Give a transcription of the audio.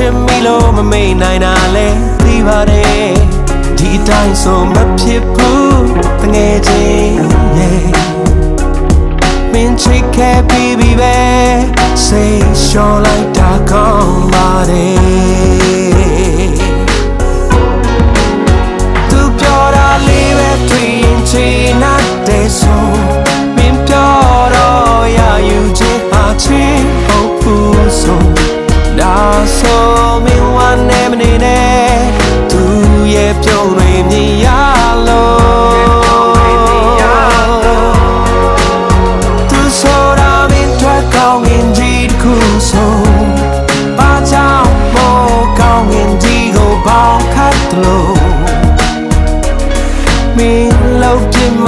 ချစ်မိလို့မမေ့နိုင်တာလဲသိပါတယ်ဒီအတိုင်းဆိုမဖြစ်ဘူးတငယ်ချင်း yeah မင်းချစ်ခဲ့ပြီးပြီပဲ say sure like that 酷手，芭蕉布高原地沟包卡路，米楼天。